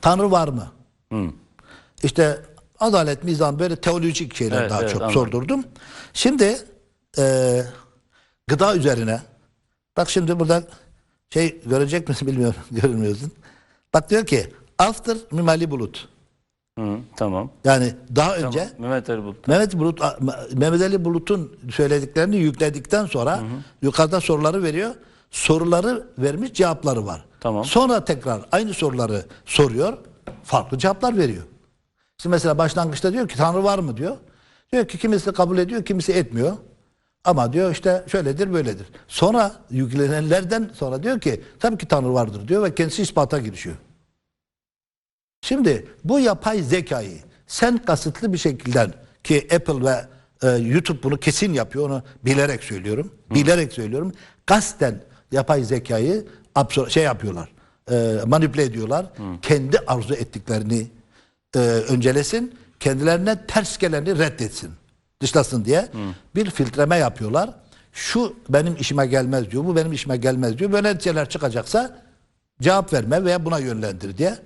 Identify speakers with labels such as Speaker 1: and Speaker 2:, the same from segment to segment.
Speaker 1: Tanrı var mı? İşte adalet, mizan böyle teolojik şeyler
Speaker 2: Evet,
Speaker 1: daha
Speaker 2: evet,
Speaker 1: çok
Speaker 2: anladım.
Speaker 1: sordurdum. Şimdi e, gıda üzerine bak şimdi burada şey görecek misin bilmiyorum görmüyorsun. Bak diyor ki after mimali bulut.
Speaker 2: Hı, tamam.
Speaker 1: Yani daha önce
Speaker 2: Mehmet Ali Bulut.
Speaker 1: Mehmet Bulut Mehmet Ali Bulut'un söylediklerini yükledikten sonra yukarıda soruları veriyor. Soruları vermiş cevapları var.
Speaker 2: Tamam.
Speaker 1: Sonra tekrar aynı soruları soruyor. Farklı cevaplar veriyor. Şimdi mesela başlangıçta diyor ki Tanrı var mı diyor. Diyor ki kimisi kabul ediyor, kimisi etmiyor. Ama diyor işte şöyledir böyledir. Sonra yüklenenlerden sonra diyor ki tabii ki Tanrı vardır diyor ve kendisi ispata girişiyor. Şimdi bu yapay zekayı sen kasıtlı bir şekilde ki Apple ve e, YouTube bunu kesin yapıyor onu bilerek söylüyorum. Bilerek söylüyorum. Kasten yapay zekayı şey yapıyorlar. e, manipüle ediyorlar. Kendi arzu ettiklerini e, öncelesin. Kendilerine ters geleni reddetsin. Dışlasın diye bir filtreme yapıyorlar. Şu benim işime gelmez diyor. Bu benim işime gelmez diyor. Böyle neticeler çıkacaksa cevap verme veya buna yönlendir diye.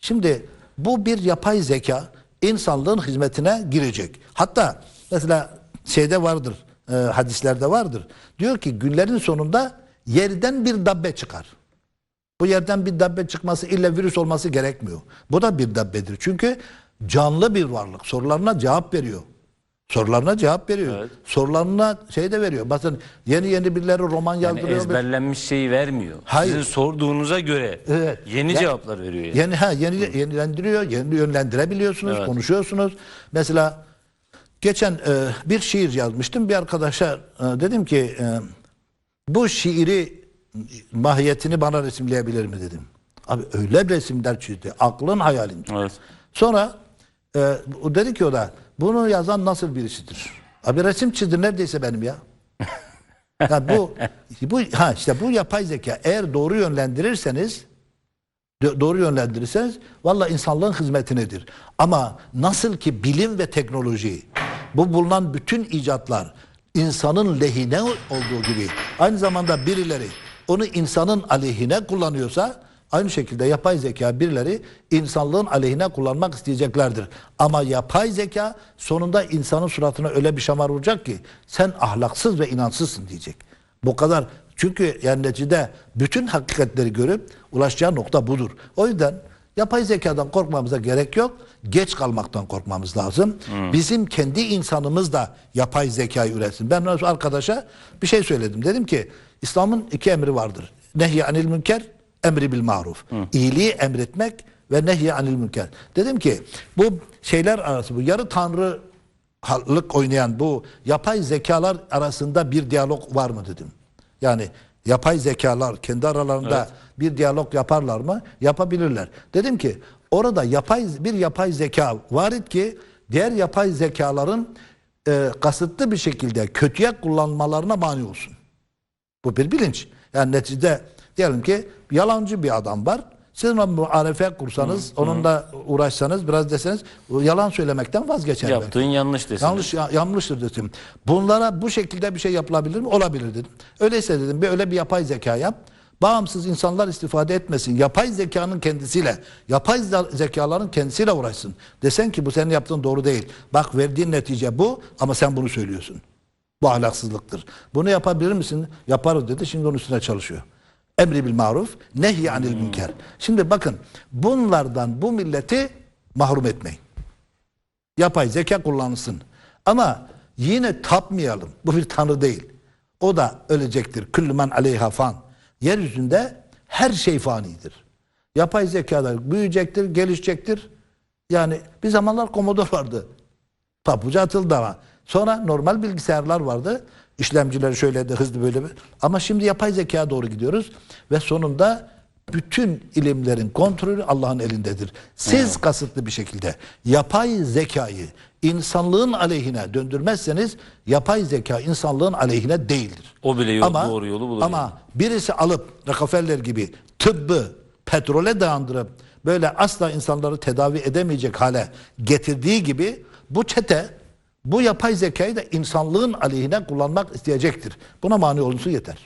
Speaker 1: Şimdi bu bir yapay zeka insanlığın hizmetine girecek. Hatta mesela şeyde vardır, e, hadislerde vardır. Diyor ki günlerin sonunda yerden bir dabbe çıkar. Bu yerden bir dabbe çıkması illa virüs olması gerekmiyor. Bu da bir dabbedir. Çünkü canlı bir varlık. Sorularına cevap veriyor. Sorularına cevap veriyor.
Speaker 2: Evet.
Speaker 1: Sorularına şey de veriyor. Bakın yeni yeni birileri roman
Speaker 2: Yani
Speaker 1: yazdırıyor.
Speaker 2: ezberlenmiş şeyi vermiyor.
Speaker 1: Hayır.
Speaker 2: Sizin sorduğunuza göre
Speaker 1: Evet.
Speaker 2: yeni
Speaker 1: Ya-
Speaker 2: cevaplar veriyor. Yani.
Speaker 1: Yeni ha yeni yenilendiriyor, yeni yönlendirebiliyorsunuz,
Speaker 2: Evet.
Speaker 1: konuşuyorsunuz. Mesela geçen e, bir şiir yazmıştım bir arkadaşa e, dedim ki e, bu şiiri mahiyetini bana resimleyebilir mi dedim. Abi öyle resimler çizdi. Aklın hayalin.
Speaker 2: Evet.
Speaker 1: Sonra e, dedi ki o da bunu yazan nasıl birisidir? Abi resim çizdi neredeyse benim ya. ya bu bu ha işte bu yapay zeka eğer doğru yönlendirirseniz do- doğru yönlendirirseniz valla insanlığın hizmetinedir. Ama nasıl ki bilim ve teknoloji bu bulunan bütün icatlar insanın lehine olduğu gibi aynı zamanda birileri onu insanın aleyhine kullanıyorsa aynı şekilde yapay zeka birileri insanlığın aleyhine kullanmak isteyeceklerdir. Ama yapay zeka sonunda insanın suratına öyle bir şamar vuracak ki sen ahlaksız ve inansızsın diyecek. Bu kadar çünkü yani neticede bütün hakikatleri görüp ulaşacağı nokta budur. O yüzden yapay zekadan korkmamıza gerek yok. Geç kalmaktan korkmamız lazım. Bizim kendi insanımız da yapay zekayı üretsin. Ben arkadaşa bir şey söyledim. Dedim ki İslam'ın iki emri vardır. Nehy anil münker, emri bil maruf. İyiliği emretmek ve nehy anil münker. Dedim ki bu şeyler arası bu yarı tanrı hallık oynayan bu yapay zekalar arasında bir diyalog var mı dedim. Yani yapay zekalar kendi aralarında bir diyalog yaparlar mı? Yapabilirler. Dedim ki orada yapay bir yapay zeka var ki diğer yapay zekaların e, kasıtlı bir şekilde kötüye kullanmalarına mani olsun. Bu bir bilinç. Yani neticede diyelim ki yalancı bir adam var. Siz ona muharefe kursanız, onunla uğraşsanız, biraz deseniz yalan söylemekten vazgeçer. belki.
Speaker 2: Yaptığın yanlış desin.
Speaker 1: Yanlış ya- yanlıştır dedim. Bunlara bu şekilde bir şey yapılabilir mi? Olabilir dedim. Öyleyse dedim bir öyle bir yapay zeka yap. Bağımsız insanlar istifade etmesin. Yapay zekanın kendisiyle, yapay ze- zekaların kendisiyle uğraşsın. Desen ki bu senin yaptığın doğru değil. Bak verdiğin netice bu ama sen bunu söylüyorsun. Bu ahlaksızlıktır. Bunu yapabilir misin? Yaparız dedi. Şimdi onun üstüne çalışıyor. Emri bil maruf, nehy anil münker. Şimdi bakın bunlardan bu milleti mahrum etmeyin. Yapay zeka kullanılsın. Ama yine tapmayalım. Bu bir tanrı değil. O da ölecektir. Küllü men aleyha fan. Yeryüzünde her şey fanidir. Yapay zekalar büyüyecektir, gelişecektir. Yani bir zamanlar Commodore vardı. Papucu atıldı ama. Sonra normal bilgisayarlar vardı. İşlemcileri şöyle de hızlı böyle. Ama şimdi yapay zekaya doğru gidiyoruz. Ve sonunda bütün ilimlerin kontrolü Allah'ın elindedir. Siz kasıtlı bir şekilde yapay zekayı insanlığın aleyhine döndürmezseniz yapay zeka insanlığın aleyhine değildir.
Speaker 2: O bile yol- doğru yolu bulacak.
Speaker 1: Ama birisi alıp Rockefeller gibi tıbbı petrole dayandırıp böyle asla insanları tedavi edemeyecek hale getirdiği gibi bu çete bu yapay zekayı da insanlığın aleyhine kullanmak isteyecektir. Buna mani olunsun yeter.